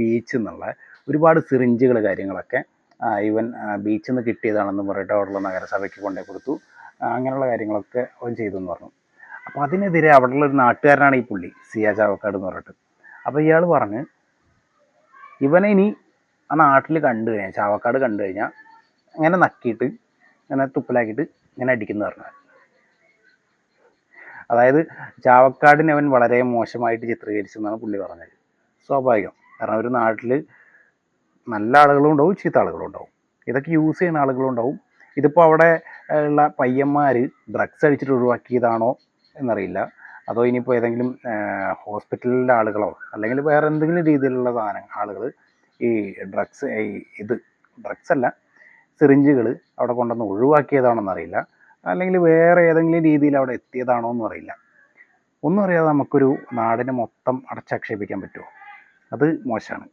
ബീച്ചിൽ എന്നുള്ള ഒരുപാട് സിറിഞ്ചുകൾ കാര്യങ്ങളൊക്കെ ഈവൻ ബീച്ചിൽ നിന്ന് കിട്ടിയതാണെന്ന് പറഞ്ഞിട്ട് അവിടെയുള്ള നഗരസഭയ്ക്ക് കൊണ്ടേ കൊടുത്തു. അങ്ങനെയുള്ള കാര്യങ്ങളൊക്കെ അവൻ ചെയ്തു എന്ന് പറഞ്ഞു. അപ്പോൾ അതിനെതിരെ അവിടെയുള്ള ഒരു നാട്ടുകാരനാണ് ഈ പുള്ളി സിയ ചാവക്കാട് എന്ന് പറഞ്ഞിട്ട്. അപ്പോൾ ഇയാൾ പറഞ്ഞ് ഇവനെ ഇനി ആ നാട്ടിൽ കണ്ടു കഴിഞ്ഞാൽ ചാവക്കാട് കണ്ടു കഴിഞ്ഞാൽ ഇങ്ങനെ നക്കിയിട്ട് ഇങ്ങനെ തുപ്പലാക്കിയിട്ട് ഇങ്ങനെ അടിക്കുന്നു പറഞ്ഞു അതായത് ചാവക്കാടിനെ അവൻ വളരെ മോശമായിട്ട് ചിത്രീകരിച്ചു എന്നാണ് പുള്ളി പറഞ്ഞത്. സ്വാഭാവികം. കാരണം ഒരു നാട്ടിൽ നല്ല ആളുകളും ഉണ്ടാവും ചീത്ത ആളുകളും ഉണ്ടാവും. ഇതൊക്കെ യൂസ് ചെയ്യുന്ന ആളുകളും ഉണ്ടാവും. ഇതിപ്പോൾ അവിടെ ഉള്ള പയ്യന്മാർ ഡ്രഗ്സ് അടിച്ചിട്ട് ഒഴിവാക്കിയതാണോ എന്നറിയില്ല. അതോ ഇനിയിപ്പോൾ ഏതെങ്കിലും ഹോസ്പിറ്റലിലെ ആളുകളോ അല്ലെങ്കിൽ വേറെ എന്തെങ്കിലും രീതിയിലുള്ള സാധനം ആളുകൾ ഈ ഡ്രഗ്സ് ഈ ഇത് ഡ്രഗ്സ് അല്ല സിറിഞ്ചുകൾ അവിടെ കൊണ്ടുവന്ന് ഒഴിവാക്കിയതാണോന്ന് എന്നറിയില്ല അല്ലെങ്കിൽ വേറെ ഏതെങ്കിലും രീതിയിൽ അവിടെ എത്തിയതാണോ എന്നറിയില്ല ഒന്നും അറിയാതെ നമുക്കൊരു നാടിനെ മൊത്തം അടച്ചാക്ഷേപിക്കാൻ പറ്റുമോ അത് മോശമാണ്.